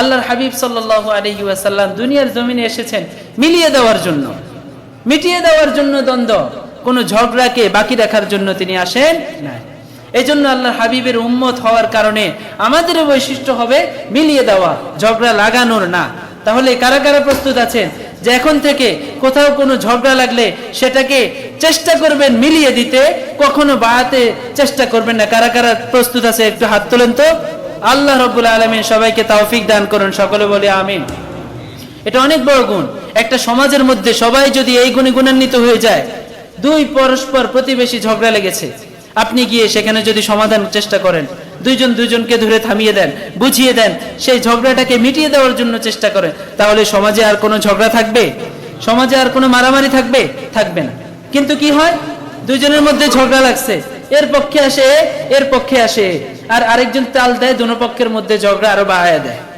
আল্লাহর হাবিব সাল্লাহ আলহি ওয়াসাল্লাম দুনিয়ার জমিনে এসেছেন মিলিয়ে দেওয়ার জন্য। মিটিয়ে দেওয়ার জন্য দ্বন্দ্ব, কোনো ঝগড়াকে বাকি রাখার জন্য তিনি আসেন না এই জন্য আল্লাহর হাবিবের উম্মত হওয়ার কারণে আমাদেরও বৈশিষ্ট্য হবে মিলিয়ে দেওয়া, ঝগড়া লাগানোর না। তাহলে কারা কারা প্রস্তুত আছেন যে এখন থেকে কোথাও কোনো ঝগড়া লাগলে সেটাকে চেষ্টা করবেন মিলিয়ে দিতে, কখনো বাড়াতে চেষ্টা করবেন না। কারা কারা প্রস্তুত আছে একটু হাত তোলেন তো? আল্লাহ রব্বুল আলমিন সবাইকে তৌফিক দান করুন, সকলে বলে আমিন। এটা অনেক বড় গুণ। একটা সমাজের মধ্যে সবাই যদি এই গুণে গুণান্বিত হয়ে যায়, দুই পরস্পর প্রতিবেশী ঝগড়া লেগেছে। আপনি গিয়ে সেখানে যদি সমাধান চেষ্টা করেন, দুইজন দুইজনকে ধরে থামিয়ে দেন, বুঝিয়ে দেন, সেই ঝগড়াটাকে মিটিয়ে দেওয়ার জন্য চেষ্টা করেন, তাহলে সমাজে আর কোনো ঝগড়া থাকবে? সমাজে আর কোনো মারামারি থাকবে? থাকবে না। কিন্তু কি হয়? দুইজনের মধ্যে ঝগড়া লাগছে। এর পক্ষে আসে, এর পক্ষে আসে। আর আরেকজন তাল দেয়, দুনো পক্ষের মধ্যে ঝগড়া আরও বাড়ায় দেয়।